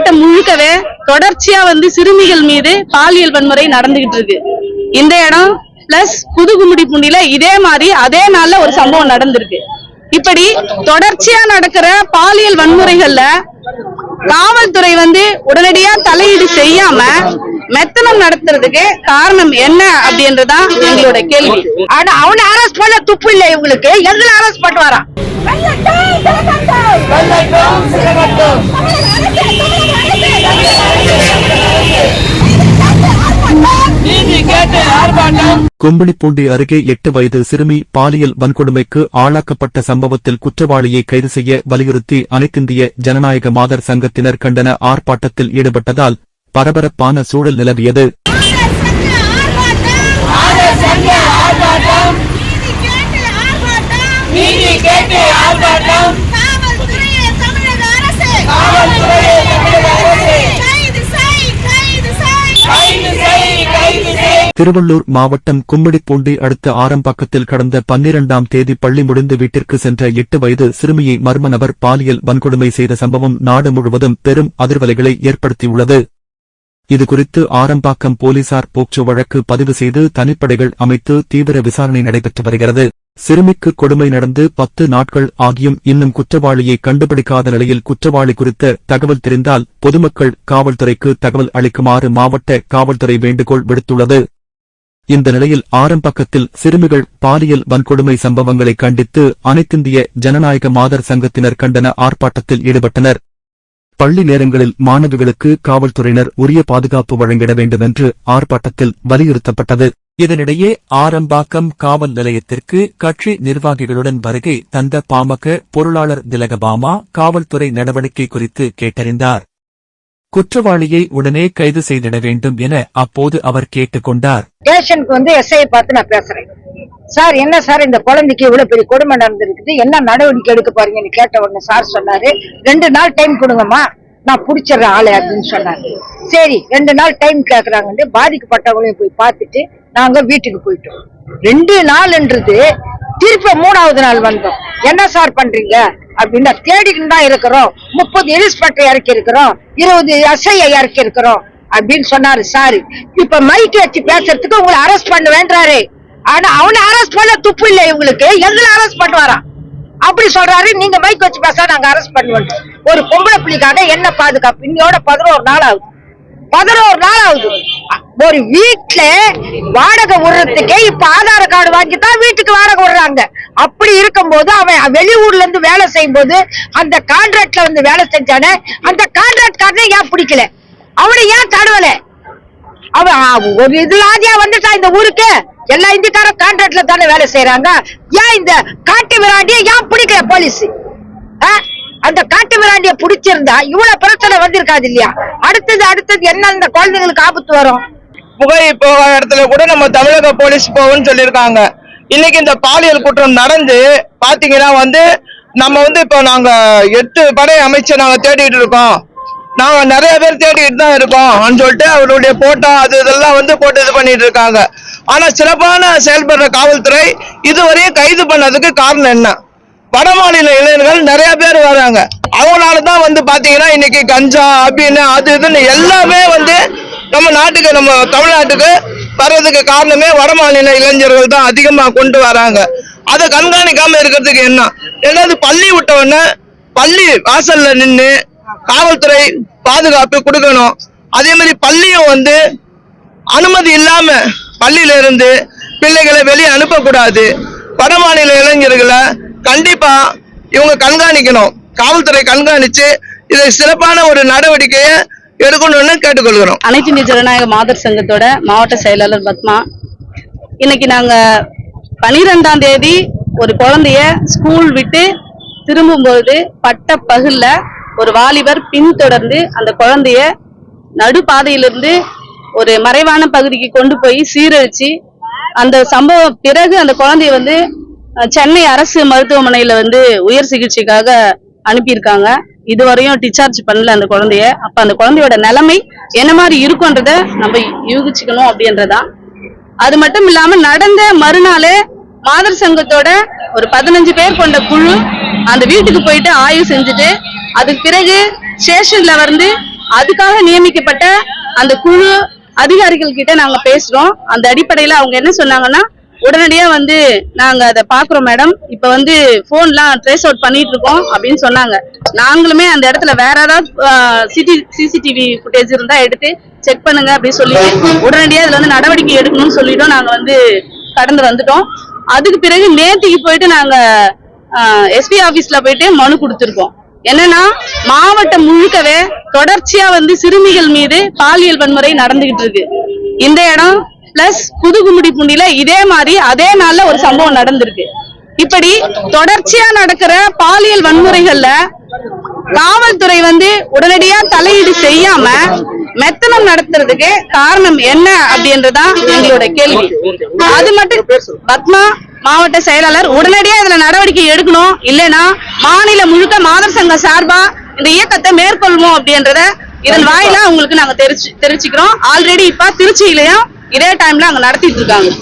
மாவட்டம் முழுக்கவே தொடர்ச்சியா வந்து சிறுமிகள் மீது பாலியல் வன்முறை நடந்துகிட்டு இருக்கு. இந்த இடம் பிளஸ் புதுகுமுடி பூண்டியில இதே மாதிரி அதே நாள்ல ஒரு சம்பவம் நடந்திருக்கு. இப்படி தொடர்ச்சியா நடக்கிற பாலியல் வன்முறைகள்ல காவல்துறை வந்து உடனடியா தலையீடு செய்யாம மெத்தனம் நடத்துறதுக்கு காரணம் என்ன அப்படின்றதுதான் எங்களோட கேள்வி. ஆனா அவனை அரெஸ்ட் பண்ண துப்பு இல்ல இவங்களுக்கு. எங்களை அரெஸ்ட் பண்ணிட்டு வரான். கும்பளிப்பூண்டி அருகே எட்டு வயது சிறுமி பாலியல் வன்கொடுமைக்கு ஆளாக்கப்பட்ட சம்பவத்தில் குற்றவாளியை கைது செய்ய வலியுறுத்தி அனைத்திந்திய ஜனநாயக மாதர் சங்கத்தினர் கண்டன ஆர்ப்பாட்டத்தில் ஈடுபட்டதால் பரபரப்பான சூழல் நிலவியது. ஆர்ப்பாட்டம் காவல்துறையே தமிழக அரசு கைது செய் கைது செய் திருவள்ளூர் மாவட்டம் கும்மிடிப்பூண்டி அடுத்த ஆரம்பாக்கத்தில் கடந்த பன்னிரண்டாம் தேதி பள்ளி முடிந்து வீட்டிற்கு சென்ற எட்டு வயது சிறுமியை மர்ம நபர் பாலியல் வன்கொடுமை செய்த சம்பவம் நாடு முழுவதும் பெரும் அதிர்வலைகளை ஏற்படுத்தியுள்ளது. இதுகுறித்து ஆரம்பாக்கம் போலீசார் போக்சோ வழக்கு பதிவு செய்து தனிப்படைகள் அமைத்து தீவிர விசாரணை நடைபெற்று வருகிறது. சிறுமிக்கு கொடுமை நடந்து பத்து நாட்கள் ஆகியும் இன்னும் குற்றவாளியை கண்டுபிடிக்காத நிலையில் குற்றவாளி குறித்த தகவல் தெரிந்தால் பொதுமக்கள் காவல்துறைக்கு தகவல் அளிக்குமாறு மாவட்ட காவல்துறை வேண்டுகோள் விடுத்துள்ளது. இந்த நிலையில் ஆரம்பக்கத்தில் சிறுமிகள் பாலியல் வன்கொடுமை சம்பவங்களை கண்டித்து அனைத்திந்திய ஜனநாயக மாதர் சங்கத்தினர் கண்டன ஆர்ப்பாட்டத்தில் ஈடுபட்டனர். பள்ளி நேரங்களில் மாணவிகளுக்கு காவல்துறையினர் உரிய பாதுகாப்பு வழங்கிட வேண்டுமென்று ஆர்ப்பாட்டத்தில் வலியுறுத்தப்பட்டது. இதனிடையே ஆரம்பாக்கம் காவல் நிலையத்திற்கு கட்சி நிர்வாகிகளுடன் வருகை தந்த பாமக பொருளாளர் திலகபாமா காவல்துறை நடவடிக்கை குறித்து கேட்டறிந்தார். குற்றவாளியை உடனே கைது செய்திட வேண்டும் என அப்போது அவர் கேட்டுக்கொண்டார். ஸ்டேஷனுக்கு வந்து எஸ்ஐ பார்த்து நான் பேசுறேன். சார் என்ன சார் இந்த குழந்தைக்கு இவ்வளவு பெரிய கொடுமை நடந்திருக்குது? என்ன நடவடிக்கை எடுக்க பாருங்கன்னு கேட்ட உடனே சார் சொன்னாரு ரெண்டு நாள் டைம் கொடுங்கம்மா. நான் புடிச்சிடுறேன் ஆளு அப்படின்னு சொன்னாரு. சரி ரெண்டு நாள் டைம் கேக்குறாங்கன்னு பாதிக்கப்பட்டவங்களையும் போய் பார்த்துட்டு நாங்க வீட்டுக்கு போயிட்டோம். ரெண்டு நாள்ன்றது திருப்ப மூணாவது நாள் வந்தோம். என்ன சார் பண்றீங்க? அப்படின்னு தேடிக்கிட்டு தான் இருக்கிறோம். முப்பது இன்ஸ்பெக்டர் இறக்கி இருக்கிறோம். இருபது எஸ்ஐ இறக்கி இருக்கிறோம். அப்படின்னு சொன்னாரு சாரு. இப்ப மைக் வச்சு பேசுறதுக்கு உங்களை அரெஸ்ட் பண்ண வேண்டாரு ஆனா அவனை அரெஸ்ட் பண்ண துப்பு இல்லை இவங்களுக்கு. எங்களை அரெஸ்ட் பண்ணுவாராம் அப்படி சொல்றாரு. நீங்க மைக் வச்சு பேச நாங்க அரெஸ்ட் பண்ணுவோம். ஒரு பொம்பளை புள்ளிக்காக என்ன பாதுகாப்பு? இன்னையோட பதினோரு நாள் ஆகுது. பதினோரு நாள் ஆகுது. ஒரு வீட்டுல வாடகை விடுறதுக்கே இப்ப ஆதார் கார்டு வாங்கி தான் வீட்டுக்கு வாடகை விடுறாங்க. அப்படி போது அவன் வெளியூர்ல இருந்து வேலை செய்யும் போது அந்த கான்ட்ராக்ட்ல வந்து வேலை செஞ்சானே அந்த கான்ட்ராக்ட்காரனை ஏன் பிடிக்கல? அவனை ஏன் தடவல? அவன் ஒரு இதுலாதியா வந்துட்டான் இந்த ஊருக்கு? எல்லா இந்திக்காரும் கான்ட்ராக்ட்ல தானே வேலை செய்யறாங்க ஏன் இந்த காட்டு விராண்டிய ஏன் பிடிக்கல போலீஸ் அந்த காட்டு விராண்டிய பிடிச்சிருந்தா இவ்வளவு பிரச்சனை வந்திருக்காது இல்லையா? அடுத்தது அடுத்தது என்ன இந்த குழந்தைங்களுக்கு ஆபத்து வரும்? புகை போக இடத்துல கூட நம்ம தமிழக போலீஸ் போகும்னு சொல்லியிருக்காங்க. இன்னைக்கு இந்த பாலியல் குற்றம் நடந்து பாத்தீங்கன்னா வந்து நம்ம வந்து இப்போ நாங்க எட்டு படை அமைச்சு நாங்க தேடிட்டு இருக்கோம். நாங்க நிறைய பேர் தேடிட்டு தான் இருக்கோம் சொல்லிட்டு அவருடைய போட்டோ அது இதெல்லாம் வந்து போட்டு இது பண்ணிட்டு இருக்காங்க. ஆனா சிறப்பான செயல்படுற காவல்துறை இதுவரையும் கைது பண்ணதுக்கு காரணம் என்ன? வட மாநில இளைஞர்கள் நிறைய பேர் வராங்க. அவங்களால தான் வந்து பாத்தீங்கன்னா இன்னைக்கு கஞ்சா அப்படின்னு அது இதுன்னு எல்லாமே வந்து நம்ம நாட்டுக்கு நம்ம தமிழ்நாட்டுக்கு வர்றதுக்கு காரணமே வட மாநில இளைஞர்கள் தான் அதிகமாக கொண்டு வராங்க. அதை கண்காணிக்காம இருக்கிறதுக்கு என்ன? ஏதாவது பள்ளி விட்டவொடனே பள்ளி வாசல்ல நின்று காவல்துறை பாதுகாப்பு கொடுக்கணும். அதே மாதிரி பள்ளியும் வந்து அனுமதி இல்லாம பள்ளியில இருந்து பிள்ளைகளை வெளியே அனுப்பக்கூடாது. வட மாநில இளைஞர்களை கண்டிப்பா இவங்க கண்காணிக்கணும். காவல்துறை கண்காணிச்சு இதை சிறப்பான ஒரு நடவடிக்கையை எடுக்கணும்னு கேட்டுக்கொள்கிறோம். அனைத்து இந்திய ஜனநாயக மாதர் சங்கத்தோட மாவட்ட செயலாளர் பத்மா இன்னைக்கு நாங்க பனிரெண்டாம் தேதி ஒரு குழந்தைய ஸ்கூல் விட்டு திரும்பும்போது பட்ட பகல்ல ஒரு வாலிபர் பின்தொடர்ந்து அந்த குழந்தைய நடுப்பாதையிலிருந்து ஒரு மறைவான பகுதிக்கு கொண்டு போய் சீரழிச்சு அந்த சம்பவம் பிறகு அந்த குழந்தைய வந்து சென்னை அரசு மருத்துவமனையில வந்து உயர் சிகிச்சைக்காக அனுப்பியிருக்காங்க. இதுவரையும் டிஸ்சார்ஜ் பண்ணல அந்த குழந்தைய. அப்ப அந்த குழந்தையோட நிலைமை என்ன மாதிரி இருக்கும்ன்றத நம்ம யூகிச்சுக்கணும் அப்படின்றதான் அது மட்டும் இல்லாம நடந்த மறுநாள் மாதர் சங்கத்தோட ஒரு பதினஞ்சு பேர் கொண்ட குழு அந்த வீட்டுக்கு போயிட்டு ஆய்வு செஞ்சுட்டு அதுக்கு பிறகு ஸ்டேஷன்ல வந்து அதுக்காக நியமிக்கப்பட்ட அந்த குழு அதிகாரிகள் கிட்ட நாங்க பேசுறோம். அந்த அடிப்படையில அவங்க என்ன சொன்னாங்கன்னா உடனடியா வந்து நாங்க அதை பாக்குறோம் மேடம் இப்ப வந்து போன்லாம் ட்ரேஸ் அவுட் பண்ணிட்டு இருக்கோம் அப்படின்னு சொன்னாங்க. நாங்களுமே அந்த இடத்துல வேற ஏதாவது சிடி சிசிடிவி ஃபுட்டேஜ் இருந்தா எடுத்து செக் பண்ணுங்க அப்படின்னு சொல்லி உடனடியா அதுல வந்து நடவடிக்கை எடுக்கணும்னு சொல்லிட்டோம். நாங்க வந்து கடந்து வந்துட்டோம். அதுக்கு பிறகு நேத்திக்கு போயிட்டு நாங்க எஸ்பி ஆபீஸ்ல போயிட்டு மனு கொடுத்துருக்கோம். என்னன்னா மாவட்டம் முழுக்கவே தொடர்ச்சியா வந்து சிறுமிகள் மீது பாலியல் வன்முறை நடந்துகிட்டு இருக்கு. இந்த இடம் பிளஸ் புதுகுமுடி பூண்டியில இதே மாதிரி அதே நாள்ல ஒரு சம்பவம் நடந்திருக்கு. இப்படி தொடர்ச்சியா நடக்கிற பாலியல் வன்முறைகள்ல காவல்துறை வந்து உடனடியா தலையீடு செய்யாம மெத்தனம் நடத்துறதுக்கு காரணம் என்ன அப்படின்றதான் எங்களோட கேள்வி. அது மட்டும் பத்மா மாவட்ட செயலாளர் உடனடியா இதுல நடவடிக்கை எடுக்கணும். இல்லைன்னா மாநில முழுக்க மாதர் சங்கம் சார்பா இந்த இயக்கத்தை மேற்கொள்வோம் அப்படின்றத இதன் வாயிலா உங்களுக்கு நாங்க தெரிச்சு தெரிவிச்சுக்கிறோம். ஆல்ரெடி இப்ப திருச்சியிலயும் இதே டைம்ல அங்க நடத்திட்டு இருக்காங்க.